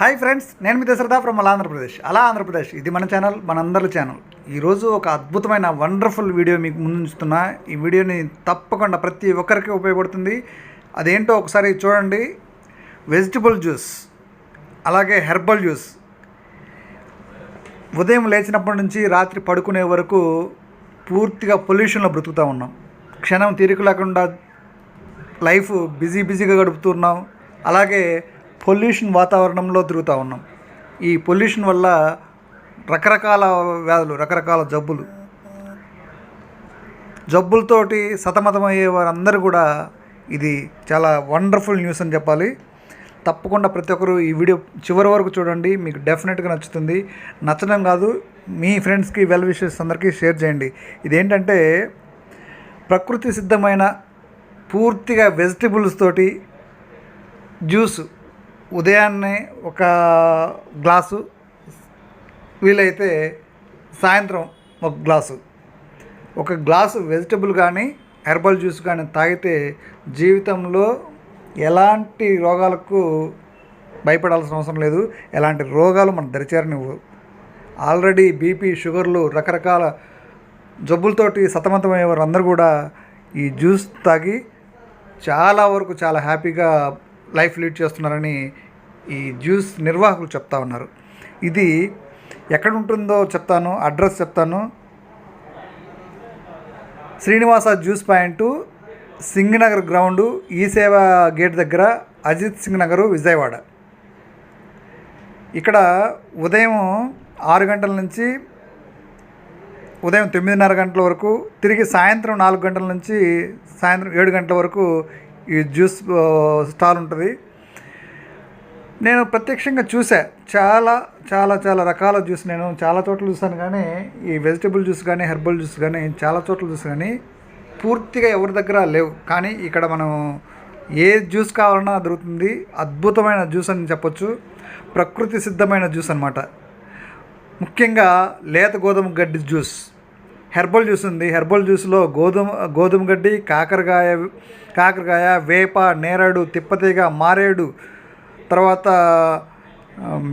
Hi friends నేను మీ Dasharatha from అలా ఆంధ్రప్రదేశ్. అలా ఆంధ్రప్రదేశ్ ఇది మన ఛానల్ మనందరి ఛానల్ ఈరోజు ఒక అద్భుతమైన వండర్ఫుల్ వీడియో మీకు ముందుంచుతున్నా ఈ వీడియోని తప్పకుండా ప్రతి ఒక్కరికి ఉపయోగపడుతుంది. అదేంటో ఒకసారి చూడండి. వెజిటబుల్ జ్యూస్ అలాగే హెర్బల్ జ్యూస్ ఉదయం లేచినప్పటి నుంచి రాత్రి పడుకునే వరకు పూర్తిగా పొల్యూషన్లో బ్రతుకుతూ ఉన్నాం. క్షణం తీరిక లేకుండా లైఫ్ బిజీ బిజీగా గడుపుతున్నాం అలాగే పొల్యూషన్ వాతావరణంలో తిరుగుతూ ఉన్నాం. ఈ పొల్యూషన్ వల్ల రకరకాల వ్యాధులు రకరకాల జబ్బులు. జబ్బులతోటి సతమతమయ్యే వారందరూ కూడా ఇది చాలా వండర్ఫుల్ న్యూస్ అని చెప్పాలి. తప్పకుండా ప్రతి ఒక్కరు ఈ వీడియో చివరి వరకు చూడండి. మీకు డెఫినెట్గా నచ్చుతుంది. నచ్చడం కాదు మీ ఫ్రెండ్స్కి వెల్ విషెస్ అందరికీ షేర్ చేయండి. ఇదేంటంటే ప్రకృతి సిద్ధమైన పూర్తిగా వెజిటబుల్స్ తోటి జ్యూస్ ఉదయాన్నే ఒక గ్లాసు వీలైతే సాయంత్రం ఒక గ్లాసు. ఒక గ్లాసు వెజిటబుల్ కానీ హెర్బల్ జ్యూస్ కానీ తాగితే జీవితంలో ఎలాంటి రోగాలకు భయపడాల్సిన అవసరం లేదు. ఎలాంటి రోగాలు మన దరిచేరనివ్వు. ఆల్రెడీ బీపీ షుగర్లు రకరకాల జబ్బులతోటి సతమతమయ్యే వారు అందరూ కూడా ఈ జ్యూస్ తాగి చాలా వరకు చాలా హ్యాపీగా లైఫ్ లీడ్ చేస్తున్నారని ఈ జ్యూస్ నిర్వాహకులు చెప్తా ఉన్నారు. ఇది ఎక్కడ ఉంటుందో చెప్తాను అడ్రస్ చెప్తాను. Srinivasa juice point Singhnagar ground ఈ సేవా గేట్ దగ్గర అజిత్ సింగ్ నగరు విజయవాడ. ఇక్కడ ఉదయం ఆరు గంటల నుంచి ఉదయం తొమ్మిదిన్నర గంటల వరకు తిరిగి సాయంత్రం నాలుగు గంటల నుంచి సాయంత్రం ఏడు గంటల వరకు ఈ జ్యూస్ స్టాల్ ఉంటుంది. నేను ప్రత్యక్షంగా చూసా. చాలా చాలా చాలా రకాల జ్యూస్ నేను చాలా చోట్ల చూసాను కానీ ఈ వెజిటబుల్ జ్యూస్ కానీ హెర్బల్ జ్యూస్ కానీ చాలా చోట్ల జ్యూస్ కానీ పూర్తిగా ఎవరి దగ్గర లేవు. కానీ ఇక్కడ మనం ఏ జ్యూస్ కావాలన్నా దొరుకుతుంది. అద్భుతమైన జ్యూస్ అని చెప్పొచ్చు. ప్రకృతి సిద్ధమైన జ్యూస్ అనమాట ముఖ్యంగా లేత గోధుమ గడ్డి జ్యూస్. హెర్బల్ జ్యూస్ ఉంది. హెర్బల్ జ్యూస్లో గోధుమ గోధుమ గడ్డి కాకరకాయ కాకరకాయ వేప నేరేడు తిప్పతీగ మారేడు తర్వాత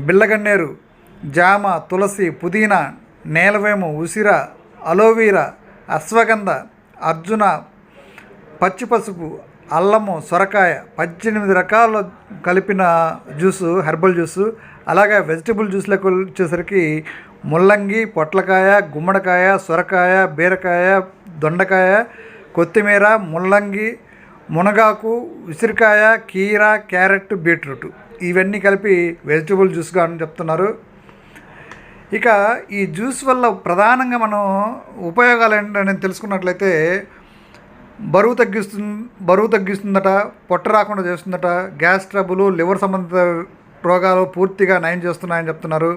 బిల్లగన్నేరు జామ తులసి పుదీనా నేలవేము ఉసిర అలోవీరా అశ్వగంధ అర్జున పచ్చి పసుపు అల్లము సొరకాయ పద్దెనిమిది రకాల కలిపిన జ్యూసు హెర్బల్ జ్యూసు. అలాగే వెజిటబుల్ జ్యూస్లకు వచ్చేసరికి ముల్లంగి పొట్లకాయ గుమ్మడికాయ సొరకాయ బీరకాయ దొండకాయ కొత్తిమీర ముల్లంగి మునగాకు ఉసిరికాయ కీర క్యారెట్ బీట్రూట్. ఇవన్నీ కలిపి వెజిటబుల్ జ్యూస్గా అని చెప్తున్నారు. ఇక ఈ జ్యూస్ వల్ల ప్రధానంగా మనం ఉపయోగాలు ఏంటని తెలుసుకున్నట్లయితే బరువు తగ్గిస్తుంది బరువు తగ్గిస్తుందట పొట్ట రాకుండా చేస్తుందట గ్యాస్ ట్రబుల్ లివర్ సంబంధిత రోగాలు పూర్తిగా నయం చేస్తున్నాయని చెప్తున్నారు.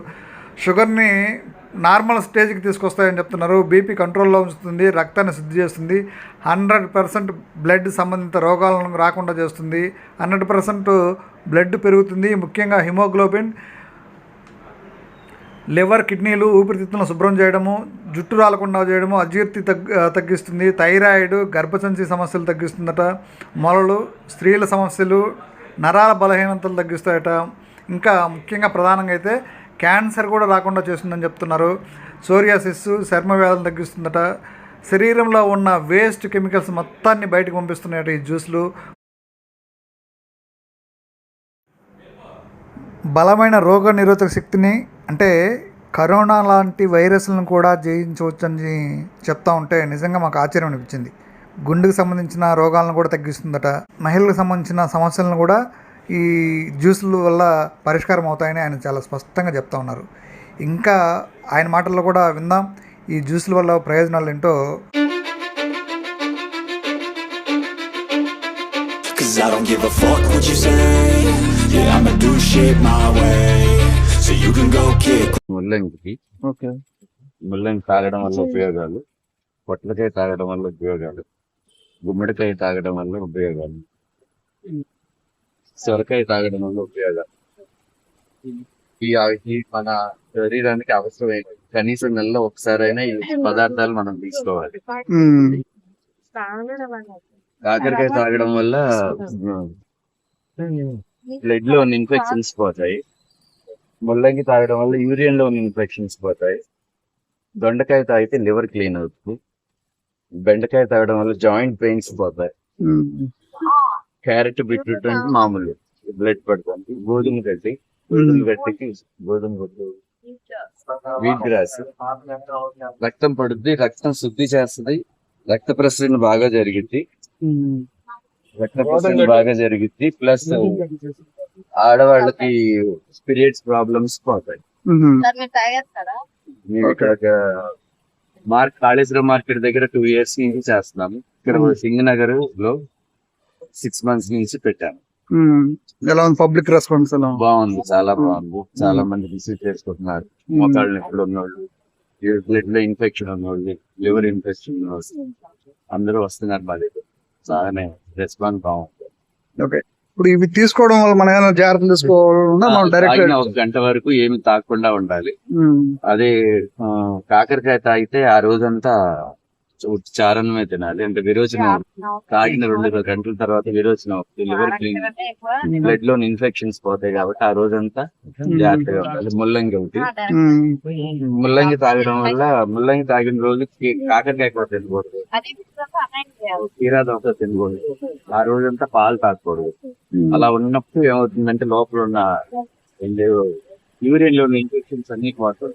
షుగర్ని నార్మల్ స్టేజ్కి తీసుకొస్తాయని చెప్తున్నారు. బీపీ కంట్రోల్లో ఉంచుతుంది రక్తాన్ని శుద్ధి చేస్తుంది హండ్రెడ్ పర్సెంట్ బ్లడ్ సంబంధిత రోగాలను రాకుండా చేస్తుంది హండ్రెడ్ పర్సెంట్ బ్లడ్ పెరుగుతుంది ముఖ్యంగా హిమోగ్లోబిన్ లివర్ కిడ్నీలు ఊపిరితిత్తులను శుభ్రం చేయడము జుట్టు రాలకుండా చేయడము అజీర్తి తగ్ తగ్గిస్తుంది థైరాయిడ్ గర్భసంచి సమస్యలు తగ్గిస్తుందట మొలలు స్త్రీల సమస్యలు నరాల బలహీనతలు తగ్గిస్తాయట. ఇంకా ముఖ్యంగా ప్రధానంగా అయితే క్యాన్సర్ కూడా రాకుండా చేస్తుందని చెప్తున్నారు. సోరియాసిస్ చర్మ వ్యాధులు తగ్గిస్తుందట. శరీరంలో ఉన్న వేస్ట్ కెమికల్స్ మొత్తాన్ని బయటకు పంపిస్తున్నాయట ఈ జ్యూస్లు. బలమైన రోగ నిరోధక శక్తిని అంటే కరోనా లాంటి వైరస్లను కూడా జయించవచ్చని చెప్తా ఉంటే నిజంగా మాకు ఆశ్చర్యం అనిపించింది. గుండెకు సంబంధించిన రోగాలను కూడా తగ్గిస్తుందట. మహిళలకు సంబంధించిన సమస్యలను కూడా ఈ జ్యూసుల వల్ల పరిష్కారం అవుతాయని ఆయన చాలా స్పష్టంగా చెప్తా ఉన్నారు. ఇంకా ఆయన మాటల్లో కూడా విందాం. ఈ జ్యూసుల వల్ల ప్రయోజనాలు ఏంటో Cause I don't give a fuck what you say. Yeah, I'ma do shit my way. So you can go kick. ముల్లంగికి ఓకే. ముల్లంగి తాగడం వల్ల ఉపయోగాలు. పొట్లకాయ తాగడం వల్ల ఉపయోగాలు. గుమ్మడికాయ తాగడం వల్ల ఉపయోగాలు. సొరకాయ తాగడం వల్ల ఉపయోగాలు ఈ మన శరీరానికి అవసరమైన కనీసం నెలలో ఒకసారైనా ఈ పదార్థాలు మనం తీసుకోవాలి. కాకరకాయ తాగడం వల్ల బ్లడ్లో ఇన్ఫెక్షన్స్ పోతాయి. ముల్లంగి తాగడం వల్ల యూరిన్లో ఇన్ఫెక్షన్స్ పోతాయి. దొండకాయ తాగితే లివర్ క్లీన్ అవుతుంది. బెండకాయ తాగడం వల్ల జాయింట్ పెయిన్స్ పోతాయి. క్యారెట్ బీట్రూట్ అంటే మామూలు. బ్లడ్ పడుతుంది గోధుమ గడ్డి. గోధుమ గడ్డికి గోధుమ గడ్డి. Wheat grass. రక్తం పడుద్ది రక్తం శుద్ధి చేస్తుంది. రక్త ప్రసరణ బాగా జరిగిద్ది. రక్త ప్రసరణ బాగా జరిగిద్ది. ప్లస్ ఆడవాళ్ళకి పీరియడ్స్ ప్రాబ్లమ్స్ పోతాయి. మేము. ఇక్కడ మార్క్ కాళేశ్వరం మార్కెట్ దగ్గర టూ ఇయర్స్ నుంచి చేస్తున్నాము. ఇక్కడ సింగనగర్లో సిక్స్ మంత్స్ నుంచి పెట్టాము ఎలా ఉంది పబ్లిక్ రెస్పాన్స్ ఎలా? బాగుంది చాలా బాగుంది. చాలా మంది రిసీవ్ చేసుకుంటున్నారు. మోకాళ్ళ నొప్పులు ఉన్నోళ్ళు బ్లడ్లో ఇన్ఫెక్షన్ ఉన్నోళ్ళు లివర్ ఇన్ఫెక్షన్ ఉన్నోళ్ళు అందరూ వస్తున్నారు మా దగ్గర. బాగానే రెస్పాన్స్ బాగుంది. ఓకే. ఇప్పుడు ఇవి తీసుకోవడం వల్ల మనం ఏమైనా జాగ్రత్తలు తీసుకోవాలన్నా మనం డైరెక్ట్ తాగిన ఒక గంట వరకు ఏమి తాగకుండా ఉండాలి. అదే కాకరకాయ తాగితే ఆ రోజంతా చారణమే తినాలి. అంటే విరోచనం తాగిన రెండు గంటల తర్వాత విరోచనం లివర్ క్లీన్ బ్లడ్లో ఇన్ఫెక్షన్స్ పోతాయి కాబట్టి ఆ రోజంతా జాగ్రత్తగా ఉండాలి. ముల్లంగి ఒకటి. ముల్లంగి తాగడం వల్ల ముల్లంగి తాగిన రోజు కాకరకాయ కూడా తినకూడదు. కీరా దోశ తినకూడదు. ఆ రోజంతా పాలు తాగకూడదు. అలా ఉన్నప్పుడు ఏమవుతుందంటే లోపల ఉన్న యూరిన్లో ఇన్ఫెక్షన్స్ అన్ని పోతాయి.